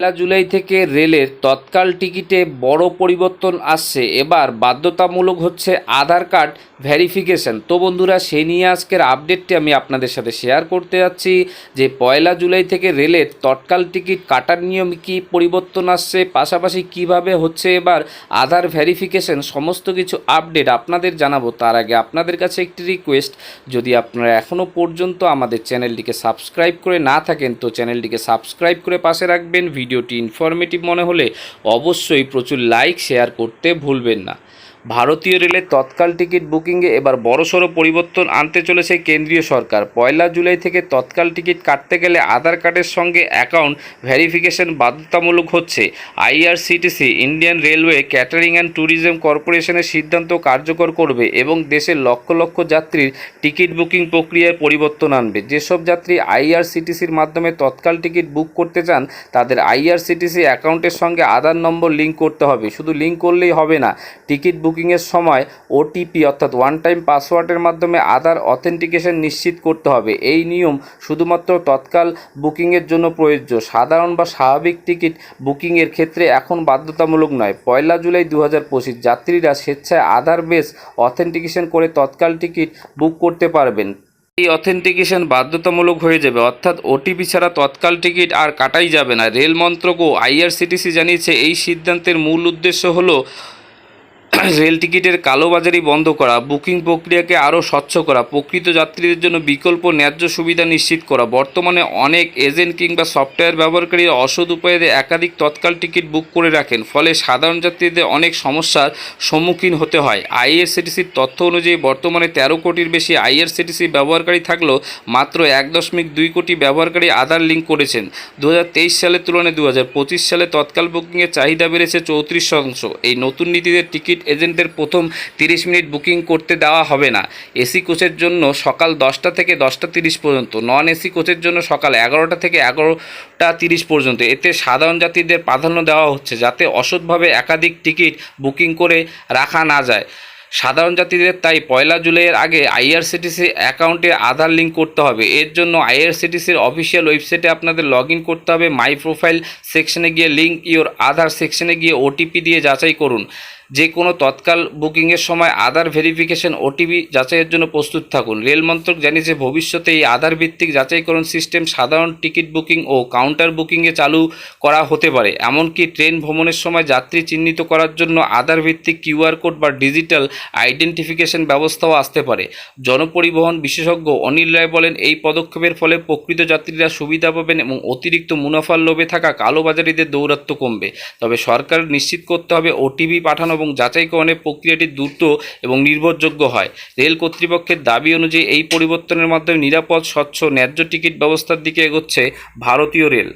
পয়লা জুলাই থেকে রেলের তৎকাল টিকিটে বড় পরিবর্তন আসছে। এবার বাধ্যতামূলক হচ্ছে আধার কার্ড ভেরিফিকেশন। তো বন্ধুরা, সেই নিয়ে আজকের আপডেটটি আমি আপনাদের সাথে শেয়ার করতে যাচ্ছি যে পয়লা জুলাই থেকে রেলের তৎকাল টিকিট কাটার নিয়ম কি পরিবর্তন আসছে, পাশাপাশি কীভাবে হচ্ছে এবার আধার ভেরিফিকেশন সমস্ত কিছু আপডেট আপনাদের জানাব। তার আগে আপনাদের কাছে একটি রিকোয়েস্ট, যদি আপনারা এখনও পর্যন্ত আমাদের চ্যানেলটিকে সাবস্ক্রাইব করে না থাকেন, তো চ্যানেলটিকে সাবস্ক্রাইব করে পাশে রাখবেন ভিডিওটি ইনফরমেটিভ মনে হলে অবশ্যই প্রচুর লাইক শেয়ার করতে ভুলবেন না। ভারতীয় রেলের তৎকাল টিকিট বুকিংয়ে এবার বড়সড় পরিবর্তন আনতে চলেছে কেন্দ্রীয় সরকার। পয়লা জুলাই থেকে তৎকাল টিকিট কাটতে গেলে আধার কার্ডের সঙ্গে অ্যাকাউন্ট ভেরিফিকেশন বাধ্যতামূলক হচ্ছে। IRCTC, Indian railway catering and tourism কর্পোরেশনের সিদ্ধান্ত কার্যকর করবে এবং দেশের লক্ষ লক্ষ যাত্রীর টিকিট বুকিং প্রক্রিয়ায় পরিবর্তন আনবে। যেসব যাত্রী আইআরসিটিসির মাধ্যমে তৎকাল টিকিট বুক করতে চান, তাদের আইআরসিটিসি অ্যাকাউন্টের সঙ্গে আধার নম্বর লিঙ্ক করতে হবে। শুধু লিঙ্ক করলেই হবে না, টিকিট বুকিংয়ের সময় ওটিপি অর্থাৎ ওয়ান টাইম পাসওয়ার্ডের মাধ্যমে আধার অথেন্টিকেশন নিশ্চিত করতে হবে। এই নিয়ম শুধুমাত্র তৎকাল বুকিংয়ের জন্য প্রযোজ্য। সাধারণ বা স্বাভাবিক টিকিট বুকিংয়ের ক্ষেত্রে এখন বাধ্যতামূলক নয়। পয়লা জুলাই দু হাজার পঁচিশ, যাত্রীরা স্বেচ্ছায় আধার বেস অথেন্টিকেশন করে তৎকাল টিকিট বুক করতে পারবেন। এই অথেন্টিকেশন বাধ্যতামূলক হয়ে যাবে। অর্থাৎ ওটিপি ছাড়া তৎকাল টিকিট আর কাটাই যাবে না। রেল মন্ত্রক ও আইআরসিটিসি জানিয়েছে, এই সিদ্ধান্তের মূল উদ্দেশ্য হলো রেল টিকিটের কালোবাজারি বন্ধ করা, বুকিং প্রক্রিয়াকে আরও স্বচ্ছ করা, প্রকৃত যাত্রীদের জন্য বিকল্প ন্যায্য সুবিধা নিশ্চিত করা, বর্তমানে অনেক এজেন্ট কিংবা সফটওয়্যার ব্যবহারকারীরা অসৎ উপায়ে একাধিক তৎকাল টিকিট বুক করে রাখেন, ফলে সাধারণ যাত্রীদের অনেক সমস্যার সম্মুখীন হতে হয়। আইআরসিটিসির তথ্য অনুযায়ী বর্তমানে তেরো কোটির বেশি আইআরসিটিসি ব্যবহারকারী থাকলেও মাত্র এক দশমিক দুই কোটি ব্যবহারকারী আধার লিঙ্ক করেছেন। দু হাজার তেইশ সালের তুলনায় দু হাজার পঁচিশ সালে তৎকাল বুকিংয়ের চাহিদা বেড়েছে চৌত্রিশ শতাংশ। এই নতুন নীতিতে টিকিট এজেন্টদের প্রথম তিরিশ মিনিট বুকিং করতে দেওয়া হবে না। এসি কোচের জন্য সকাল দশটা থেকে দশটা তিরিশ পর্যন্ত, নন এসি কোচের জন্য সকাল এগারোটা থেকে এগারোটা তিরিশ পর্যন্ত। এতে সাধারণ যাত্রীদের প্রাধান্য দেওয়া হচ্ছে যাতে অসৎভাবে একাধিক টিকিট বুকিং করে রাখা না যায়। সাধারণ যাত্রীদের তাই পয়লা জুলাইয়ের আগে আইআরসিটিসি অ্যাকাউন্টে আধার লিঙ্ক করতে হবে। এর জন্য আইআরসিটিসির অফিসিয়াল ওয়েবসাইটে আপনাদের লগ করতে হবে। মাই প্রোফাইল সেকশনে গিয়ে লিঙ্ক ইওর আধার সেকশনে গিয়ে ওটিপি দিয়ে যাচাই করুন। যে কোনো তৎকাল বুকিংয়ের সময় আধার ভেরিফিকেশন, ওটিপি যাচাইয়ের জন্য প্রস্তুত থাকুন। রেল মন্ত্রক জানিয়েছে, ভবিষ্যতে এই আধার ভিত্তিক যাচাইকরণ সিস্টেম সাধারণ টিকিট বুকিং ও কাউন্টার বুকিংয়ে চালু করা হতে পারে। এমনকি ট্রেন ভ্রমণের সময় যাত্রী চিহ্নিত করার জন্য আধার ভিত্তিক কিউআর কোড বা ডিজিটাল আইডেন্টিফিকেশন ব্যবস্থাও আসতে পারে। জনপরিবহন বিশেষজ্ঞ অনিল রায় বলেন, এই পদক্ষেপের ফলে প্রকৃত যাত্রীরা সুবিধা পাবেন এবং অতিরিক্ত মুনাফার লোভে থাকা কালোবাজারিদের দৌরাত্ম্য কমবে। তবে সরকার নিশ্চিত করতে হবে, ওটিপি পাঠানো এবং যাচাইকরণের প্রক্রিয়াটি দ্রুত এবং নির্ভরযোগ্য হয়। রেল কর্তৃপক্ষের দাবি অনুযায়ী এই পরিবর্তনের মাধ্যমে নিরাপদ, স্বচ্ছ, ন্যায্য টিকিট ব্যবস্থার দিকে এগোচ্ছে ভারতীয় রেল।